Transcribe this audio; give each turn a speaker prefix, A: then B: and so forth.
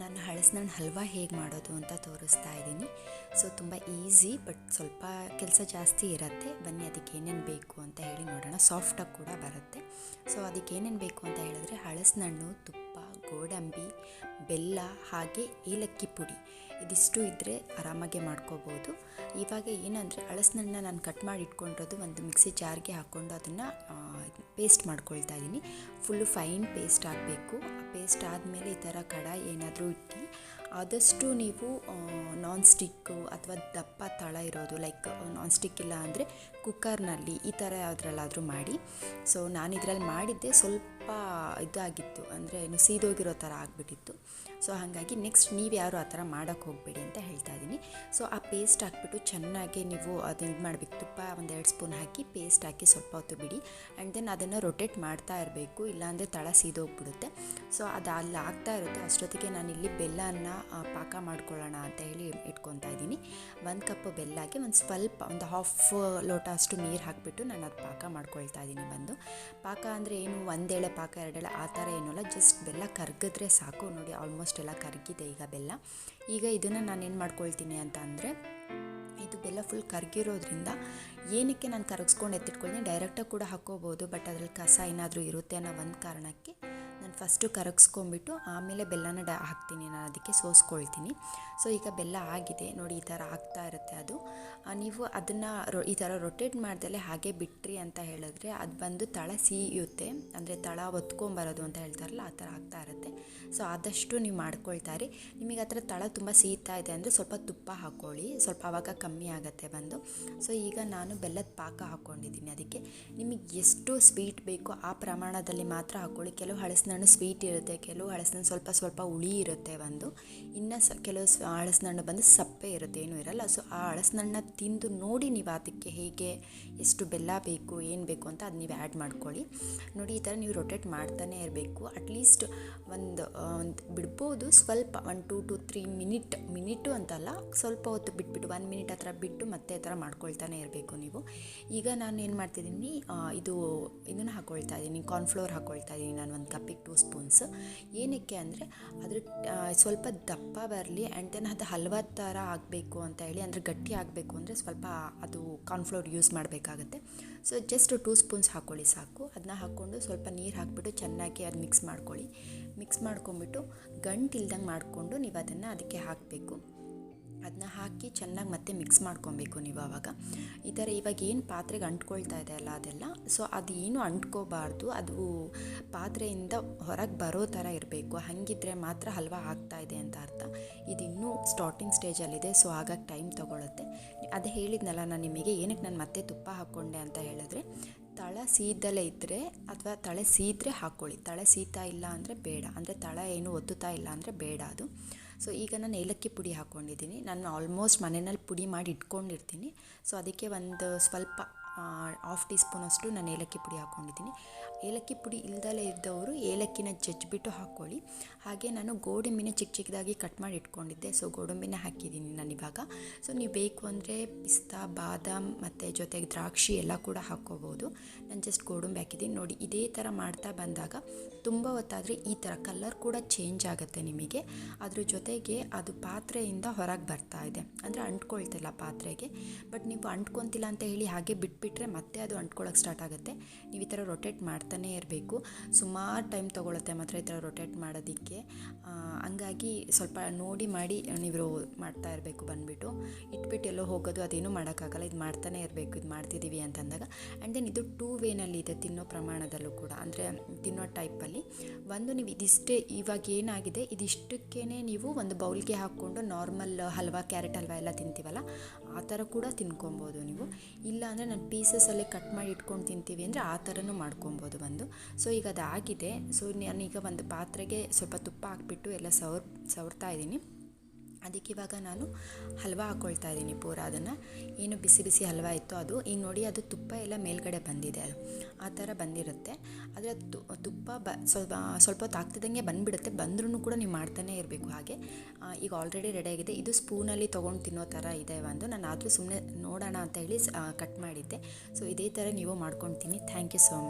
A: ನಾನು ಹಳಸ್ನಣ್ಣು ಹಲ್ವಾ ಹೇಗೆ ಮಾಡೋದು ಅಂತ ತೋರಿಸ್ತಾ ಇದ್ದೀನಿ. ಸೊ ತುಂಬ ಈಸಿ ಬಟ್ ಸ್ವಲ್ಪ ಕೆಲಸ ಜಾಸ್ತಿ ಇರುತ್ತೆ. ಬನ್ನಿ, ಅದಕ್ಕೆ ಏನೇನು ಬೇಕು ಅಂತ ಹೇಳಿ ನೋಡೋಣ. ಸಾಫ್ಟಾಗಿ ಕೂಡ ಬರುತ್ತೆ. ಸೊ ಅದಕ್ಕೆ ಏನೇನು ಬೇಕು ಅಂತ ಹೇಳಿದ್ರೆ ಹಳಸಿನಣ್ಣು, ತುಪ್ಪ ಗೋಡಂಬಿ, ಬೆಲ್ಲ ಹಾಗೆ ಏಲಕ್ಕಿ ಪುಡಿ. ಇದಿಷ್ಟು ಇದ್ದರೆ ಆರಾಮಾಗೆ ಮಾಡ್ಕೋಬೋದು. ಇವಾಗ ಏನಂದರೆ ಹಳಸನನ್ನ ನಾನು ಕಟ್ ಮಾಡಿ ಇಟ್ಕೊಂಡಿರೋದು ಒಂದು ಮಿಕ್ಸಿ ಜಾರ್ಗೆ ಹಾಕ್ಕೊಂಡು ಅದನ್ನು ಪೇಸ್ಟ್ ಮಾಡ್ಕೊಳ್ತಾ ಇದ್ದೀನಿ ಫುಲ್ಲು ಫೈನ್ ಪೇಸ್ಟ್ ಆಗಬೇಕು. ಪೇಸ್ಟ್ ಆದಮೇಲೆ ಈ ಥರ ಕಡಾಯಿ ಏನಾದರೂ ಇಟ್ಟು ಆದಷ್ಟು ನೀವು ನಾನ್ ಸ್ಟಿಕ್ಕು ಅಥವಾ ದಪ್ಪ ತಳ ಇರೋದು ಲೈಕ್ ನಾನ್ ಸ್ಟಿಕ್ ಇಲ್ಲ ಅಂದರೆ ಕುಕ್ಕರ್ನಲ್ಲಿ ಈ ಥರ ಯಾವುದ್ರಲ್ಲಾದರೂ ಮಾಡಿ. ಸೊ ನಾನು ಇದರಲ್ಲಿ ಮಾಡಿದ್ದೆ, ಸ್ವಲ್ಪ ಇದಾಗಿತ್ತು, ಅಂದರೆ ಏನು ಸೀದೋಗಿರೋ ಥರ ಆಗಿಬಿಟ್ಟಿತ್ತು. ಸೊ ಹಾಗಾಗಿ ನೆಕ್ಸ್ಟ್ ನೀವು ಯಾರು ಆ ಥರ ಮಾಡೋಕ್ಕೆ ಹೋಗಬೇಡಿ ಅಂತ ಹೇಳ್ತಾ ಇದ್ದೀನಿ ಸೊ ಆ ಪೇಸ್ಟ್ ಹಾಕ್ಬಿಟ್ಟು ಚೆನ್ನಾಗಿ ನೀವು ಅದನ್ನ ಇದು ಮಾಡಬೇಕು. ತುಪ್ಪ ಒಂದೆರಡು ಸ್ಪೂನ್ ಹಾಕಿ ಪೇಸ್ಟ್ ಹಾಕಿ ಸ್ವಲ್ಪ ಹೊತ್ತು ಬಿಡಿ. ಆ್ಯಂಡ್ ದೆನ್ ಅದನ್ನು ರೊಟೇಟ್ ಮಾಡ್ತಾ ಇರಬೇಕು, ಇಲ್ಲಾಂದರೆ ತಳ ಸೀದೋಗ್ಬಿಡುತ್ತೆ. ಸೊ ಅದು ಅಲ್ಲಿ ಆಗ್ತಾ ಇರುತ್ತೆ. ಅಷ್ಟೊತ್ತಿಗೆ ನಾನಿಲ್ಲಿ ಬೆಲ್ಲನ ಪಾಕ ಮಾಡ್ಕೊಳ್ಳೋಣ ಅಂತ ಹೇಳಿ ಇಟ್ಕೊತಾ ಇದ್ದೀನಿ. ಒಂದು ಕಪ್ ಬೆಲ್ಲಕ್ಕೆ ಒಂದು ಸ್ವಲ್ಪ, ಒಂದು ಹಾಫ್ ಲೋಟ ಅಷ್ಟು ನೀರು ಹಾಕಿಬಿಟ್ಟು ನಾನು ಅದು ಪಾಕ ಮಾಡ್ಕೊಳ್ತಾ ಇದ್ದೀನಿ ಬಂದು. ಪಾಕ ಅಂದರೆ ಏನು? ಒಂದೇಳೆ ಪಾಕ ಎರಡೆಳೆ ಆ ಥರ ಅಲ್ಲ. ಜಸ್ಟ್ ಬೆಲ್ಲ ಕರ್ಗಿದ್ರೆ ಸಾಕು. ನೋಡಿ ಆಲ್ಮೋಸ್ಟ್ ಎಲ್ಲ ಕರಗಿದೆ ಈಗ ಬೆಲ್ಲ. ಈಗ ಇದನ್ನು ನಾನು ಏನು ಮಾಡ್ಕೊಳ್ತೀನಿ ಅಂತ ಅಂದರೆ, ಇದು ಬೆಲ್ಲ ಫುಲ್ ಕರಗಿರೋದ್ರಿಂದ ಏನಕ್ಕೆ ನಾನು ಕರಗಿಸ್ಕೊಂಡು ಎತ್ತಿಟ್ಕೊಳ್ತೀನಿ? ಡೈರೆಕ್ಟಾಗಿ ಕೂಡ ಹಾಕ್ಕೋಬೋದು ಬಟ್ ಅದ್ರಲ್ಲಿ ಕಸ ಏನಾದರೂ ಇರುತ್ತೆ ಅನ್ನೋ ಒಂದು ಕಾರಣಕ್ಕೆ ನಾನು ಫಸ್ಟು ಕರಗಿಸ್ಕೊಂಬಿಟ್ಟು ಆಮೇಲೆ ಬೆಲ್ಲನ ಡ ಹಾಕ್ತೀನಿ ನಾನು, ಅದಕ್ಕೆ ಸೋಸ್ಕೊಳ್ತೀನಿ. ಸೊ, ಈಗ ಬೆಲ್ಲ ಆಗಿದೆ, ನೋಡಿ ಈ ಥರ ಆಗ್ತಾ ಇರುತ್ತೆ ಅದು. ನೀವು ಅದನ್ನು ರೊ, ಈ ಥರ ರೊಟೇಟ್ ಮಾಡ್ದಲೆ ಹಾಗೆ ಬಿಟ್ರಿ ಅಂತ ಹೇಳಿದ್ರೆ ಅದು ಬಂದು ತಳ ಸೀಯುತ್ತೆ. ಅಂದರೆ ತಳ ಒತ್ಕೊಂಬರೋದು ಅಂತ ಹೇಳ್ತಾರಲ್ಲ, ಆ ಥರ ಆಗ್ತಾ ಇರುತ್ತೆ. ಸೊ, ಆದಷ್ಟು ನೀವು ಮಾಡ್ಕೊಳ್ತಾರೆ. ನಿಮಗೆ ಆ ಥರ ತಳ ತುಂಬ ಸೀತಾ ಇದೆ ಅಂದರೆ ಸ್ವಲ್ಪ ತುಪ್ಪ ಹಾಕ್ಕೊಳ್ಳಿ, ಸ್ವಲ್ಪ ಆವಾಗ ಕಮ್ಮಿ ಆಗುತ್ತೆ ಬಂದು. ಸೊ, ಈಗ ನಾನು ಬೆಲ್ಲದ ಪಾಕ ಹಾಕ್ಕೊಂಡಿದ್ದೀನಿ ಅದಕ್ಕೆ. ನಿಮಗೆ ಎಷ್ಟು ಸ್ವೀಟ್ ಬೇಕೋ ಆ ಪ್ರಮಾಣದಲ್ಲಿ ಮಾತ್ರ ಹಾಕ್ಕೊಳ್ಳಿ. ಕೆಲವು ಹಳಸಿನಣ್ಣು ಸ್ವೀಟ್ ಇರುತ್ತೆ, ಕೆಲವು ಹಳಸಿನಣ್ಣು ಸ್ವಲ್ಪ ಸ್ವಲ್ಪ ಹುಳಿ ಇರುತ್ತೆ ಒಂದು. ಇನ್ನು ಸ, ಕೆಲವು ಹಳಸಿನಣ್ಣು ಬಂದು ಸಪ್ಪೆ ಇರುತ್ತೆ, ಏನೂ ಇರಲ್ಲ. ಸೊ ಆ ಹಳಸಿನಣ್ಣ ತಿಂದು ನೋಡಿ ನೀವು ಅದಕ್ಕೆ ಹೇಗೆ, ಎಷ್ಟು ಬೆಲ್ಲ ಬೇಕು, ಏನು ಬೇಕು ಅಂತ ಅದು ನೀವು ಆ್ಯಡ್ ಮಾಡ್ಕೊಳ್ಳಿ. ನೋಡಿ, ಈ ಥರ ನೀವು ರೊಟೇಟ್ ಮಾಡ್ತಾನೆ ಇರಬೇಕು. ಅಟ್ಲೀಸ್ಟ್ ಒಂದು ಒಂದು ಬಿಡ್ಬೋದು, ಸ್ವಲ್ಪ one two two three minute minute ಅಂತಲ್ಲ, ಸ್ವಲ್ಪ ಹೊತ್ತು ಬಿಟ್ಬಿಟ್ಟು ಒನ್ ಮಿನಿಟ್ ಹತ್ರ ಬಿಟ್ಟು ಮತ್ತೆ ಆ ಥರ ಮಾಡ್ಕೊಳ್ತಾನೆ ಇರಬೇಕು ನೀವು. ಈಗ ನಾನು ಏನು ಮಾಡ್ತಿದ್ದೀನಿ ಇದು ಇದನ್ನು ಹಾಕ್ಕೊಳ್ತಾ ಇದ್ದೀನಿ ಕಾರ್ನ್ಫ್ಲೋರ್ ಹಾಕ್ಕೊಳ್ತಾ ಇದ್ದೀನಿ ನಾನು ಒಂದು ಕಪ್ಪಿಗೆ ಟೂ ಸ್ಪೂನ್ಸ್. ಏನಕ್ಕೆ ಅಂದರೆ ಅದ್ರ ಸ್ವಲ್ಪ ದಪ್ಪ ಬರಲಿ ಆ್ಯಂಡ್ ದೆನ್ ಅದು ಹಲ್ವ ಥರ ಆಗಬೇಕು ಅಂತ ಹೇಳಿ, ಅಂದರೆ ಗಟ್ಟಿ ಆಗಬೇಕು ಅಂದರೆ ಸ್ವಲ್ಪ ಅದು ಕಾರ್ನ್ಫ್ಲೋರ್ ಯೂಸ್ ಮಾಡಬೇಕಾಗತ್ತೆ. ಸೊ ಜಸ್ಟ್ ಟೂ ಸ್ಪೂನ್ಸ್ ಹಾಕ್ಕೊಳ್ಳಿ ಸಾಕು. ಅದನ್ನ ಹಾಕ್ಕೊಂಡು ಸ್ವಲ್ಪ ನೀರು ಹಾಕ್ಬಿಟ್ಟು ಚೆನ್ನಾಗಿ ಅದು ಮಿಕ್ಸ್ ಮಾಡ್ಕೊಳ್ಳಿ. ಮಿಕ್ಸ್ ಮಾಡ್ಕೊಂಬಿಟ್ಟು ಗಂಟಿಲ್ದಂಗೆ ಮಾಡಿಕೊಂಡು ನೀವು ಅದನ್ನು ಅದಕ್ಕೆ ಹಾಕಬೇಕು. ಅದನ್ನ ಹಾಕಿ ಚೆನ್ನಾಗಿ ಮತ್ತೆ ಮಿಕ್ಸ್ ಮಾಡ್ಕೊಬೇಕು ನೀವು ಆವಾಗ ಈ ಥರ ಇವಾಗ ಏನು ಪಾತ್ರೆಗೆ ಅಂಟ್ಕೊಳ್ತಾ ಇದೆ ಅಲ್ಲ ಅದೆಲ್ಲ ಸೊ ಅದು ಏನು ಅಂಟ್ಕೋಬಾರ್ದು, ಅದು ಪಾತ್ರೆಯಿಂದ ಹೊರಗೆ ಬರೋ ಥರ ಇರಬೇಕು. ಹಾಗಿದ್ರೆ ಮಾತ್ರ ಹಲ್ವಾ ಆಗ್ತಾ ಇದೆ ಅಂತ ಅರ್ಥ. ಇದು ಇನ್ನೂ ಸ್ಟಾರ್ಟಿಂಗ್ ಸ್ಟೇಜಲ್ಲಿದೆ ಸೊ ಹಾಗಾಗಿ ಟೈಮ್ ತೊಗೊಳುತ್ತೆ. ಅದು ಹೇಳಿದ್ನಲ್ಲ ನಾನು ನಿಮಗೆ ಏನಕ್ಕೆ ನಾನು ಮತ್ತೆ ತುಪ್ಪ ಹಾಕ್ಕೊಂಡೆ ಅಂತ ಹೇಳಿದ್ರೆ, ತಳ ಸೀದಲೇ ಇದ್ದರೆ ಅಥವಾ ತಳೆ ಸೀದ್ರೆ ಹಾಕ್ಕೊಳ್ಳಿ ತಳೆ ಸೀತಾ ಇಲ್ಲ ಅಂದರೆ ಬೇಡ. ಅಂದರೆ ತಳ ಏನು ಒತ್ತುತ್ತಾ ಇಲ್ಲ ಅಂದರೆ ಬೇಡ ಅದು. ಸೊ ಈಗ ನಾನು ಏಲಕ್ಕಿ ಪುಡಿ ಹಾಕ್ಕೊಂಡಿದ್ದೀನಿ ನಾನು ಆಲ್ಮೋಸ್ಟ್ ಮನೆಯಲ್ಲಿ ಪುಡಿ ಮಾಡಿ ಇಟ್ಕೊಂಡಿರ್ತೀನಿ. ಸೊ ಅದಕ್ಕೆ ಒಂದು ಸ್ವಲ್ಪ ಹಾಫ್ ಟೀ ಸ್ಪೂನಷ್ಟು ನಾನು ಏಲಕ್ಕಿ ಪುಡಿ ಹಾಕ್ಕೊಂಡಿದ್ದೀನಿ. ಏಲಕ್ಕಿ ಪುಡಿ ಇಲ್ದಲೇ ಇದ್ದವರು ಏಲಕ್ಕಿನ ಜಜ್ಜಿಬಿಟ್ಟು ಹಾಕ್ಕೊಳ್ಳಿ. ಹಾಗೆ ನಾನು ಗೋಡಂಬಿನ ಚಿಕ್ಕ ಚಿಕ್ಕದಾಗಿ ಕಟ್ ಮಾಡಿ ಇಟ್ಕೊಂಡಿದ್ದೆ. ಸೊ ಗೋಡಂಬಿನ ಹಾಕಿದ್ದೀನಿ ನಾನು ಇವಾಗ. ಸೊ ನೀವು ಬೇಕು ಅಂದರೆ ಪಿಸ್ತಾ, ಬಾದಾಮ್ ಮತ್ತು ಜೊತೆಗೆ ದ್ರಾಕ್ಷಿ ಎಲ್ಲ ಕೂಡ ಹಾಕ್ಕೋಬೋದು. ನಾನು ಜಸ್ಟ್ ಗೋಡಂಬಿ ಹಾಕಿದ್ದೀನಿ. ನೋಡಿ, ಇದೇ ಥರ ಮಾಡ್ತಾ ಬಂದಾಗ ತುಂಬ ಹೊತ್ತಾದರೆ ಈ ಥರ ಕಲರ್ ಕೂಡ ಚೇಂಜ್ ಆಗುತ್ತೆ ನಿಮಗೆ. ಅದ್ರ ಜೊತೆಗೆ ಅದು ಪಾತ್ರೆಯಿಂದ ಹೊರಗೆ ಬರ್ತಾ ಇದೆ. ಅಂದರೆ ಅಂಟ್ಕೊಳ್ತಿಲ್ಲ ಪಾತ್ರೆಗೆ. ಬಟ್ ನೀವು ಅಂಟ್ಕೊತಿಲ್ಲ ಅಂತ ಹೇಳಿ ಹಾಗೆ ಬಿಟ್ಬಿಟ್ರೆ ಮತ್ತೆ ಅದು ಅಂಟ್ಕೊಳ್ಳೋಕೆ ಸ್ಟಾರ್ಟ್ ಆಗುತ್ತೆ. ನೀವು ಈ ಥರ ರೊಟೇಟ್ ಮಾಡ್ತಾನೇ ಇರಬೇಕು. ಸುಮಾರು ಟೈಮ್ ತೊಗೊಳುತ್ತೆ ಮಾತ್ರ ಈ ಥರ ರೊಟೇಟ್ ಮಾಡೋದಕ್ಕೆ. ಹಂಗಾಗಿ ಸ್ವಲ್ಪ ನೋಡಿ ಮಾಡಿ ನೀವು ಮಾಡ್ತಾ ಇರಬೇಕು ಬಂದುಬಿಟ್ಟು. ಇಟ್ಬಿಟ್ಟು ಎಲ್ಲೋ ಹೋಗೋದು, ಅದೇನೂ ಮಾಡೋಕ್ಕಾಗಲ್ಲ. ಇದು ಮಾಡ್ತಾನೆ ಇರಬೇಕು, ಇದು ಮಾಡ್ತಿದ್ದೀವಿ ಅಂತಂದಾಗ. ಆ್ಯಂಡ್ ದೆನ್ ಇದು ಟೂ ವೇನಲ್ಲಿ ಇದೆ ತಿನ್ನೋ ಪ್ರಮಾಣದಲ್ಲೂ ಕೂಡ. ಅಂದರೆ ತಿನ್ನೋ ಟೈಪಲ್ಲಿ ಒಂದು ನೀವು ಇದಿಷ್ಟೇ, ಇವಾಗ ಏನಾಗಿದೆ ಇದಿಷ್ಟಕ್ಕೇ ನೀವು ಒಂದು ಬೌಲ್ಗೆ ಹಾಕ್ಕೊಂಡು ನಾರ್ಮಲ್ ಹಲ್ವಾ ಕ್ಯಾರೆಟ್ ಹಲ್ವಾ ಎಲ್ಲ ತಿಂತೀವಲ್ಲ, ಆ ಥರ ಕೂಡ ತಿನ್ಕೊಬೋದು ನೀವು. ಇಲ್ಲ ಅಂದರೆ ನಾನು ಪೀಸಸಲ್ಲೇ ಕಟ್ ಮಾಡಿ ಇಟ್ಕೊಂಡು ತಿಂತೀವಿ ಅಂದರೆ ಆ ಥರನೂ ಮಾಡ್ಕೊಬೋದು ಒಂದು ಸೊ ಈಗ ಅದಾಗಿದೆ. ಸೊ ನಾನೀಗ ಒಂದು ಪಾತ್ರೆಗೆ ಸ್ವಲ್ಪ ತುಪ್ಪ ಹಾಕ್ಬಿಟ್ಟು ಎಲ್ಲ ಸವರ್, ಸವರ್ತಾ ಇದ್ದೀನಿ. ಅದಕ್ಕೆ ಇವಾಗ ನಾನು ಹಲ್ವಾ ಹಾಕ್ಕೊಳ್ತಾ ಇದ್ದೀನಿ ಪೂರ ಅದನ್ನು. ಏನು ಬಿಸಿ ಬಿಸಿ ಹಲ್ವಾ ಇತ್ತು ಅದು. ಈಗ ನೋಡಿ ಅದು ತುಪ್ಪ ಎಲ್ಲ ಮೇಲ್ಗಡೆ ಬಂದಿದೆ ಅದು. ಆ ಥರ ಬಂದಿರುತ್ತೆ. ಆದರೆ ತುಪ್ಪ ಬ, ಸ್ವಲ್ಪ ಸ್ವಲ್ಪ ಹೊತ್ತು ಆಗ್ತಿದ್ದಂಗೆ ಬಂದುಬಿಡುತ್ತೆ. ಬಂದ್ರೂ ಕೂಡ ನೀವು ಮಾಡ್ತಾನೆ ಇರಬೇಕು ಹಾಗೆ. ಈಗ ಆಲ್ರೆಡಿ ರೆಡಿ ಆಗಿದೆ. ಇದು ಸ್ಪೂನಲ್ಲಿ ತೊಗೊಂಡು ತಿನ್ನೋ ಥರ ಇದೆ ಒಂದು. ನಾನು ಆದರೂ ಸುಮ್ಮನೆ ನೋಡೋಣ ಅಂತ ಹೇಳಿ ಕಟ್ ಮಾಡಿದ್ದೆ. ಸೊ ಇದೇ ಥರ ನೀವು ಮಾಡ್ಕೊತೀನಿ ಥ್ಯಾಂಕ್ ಯು ಸೋ ಮಚ್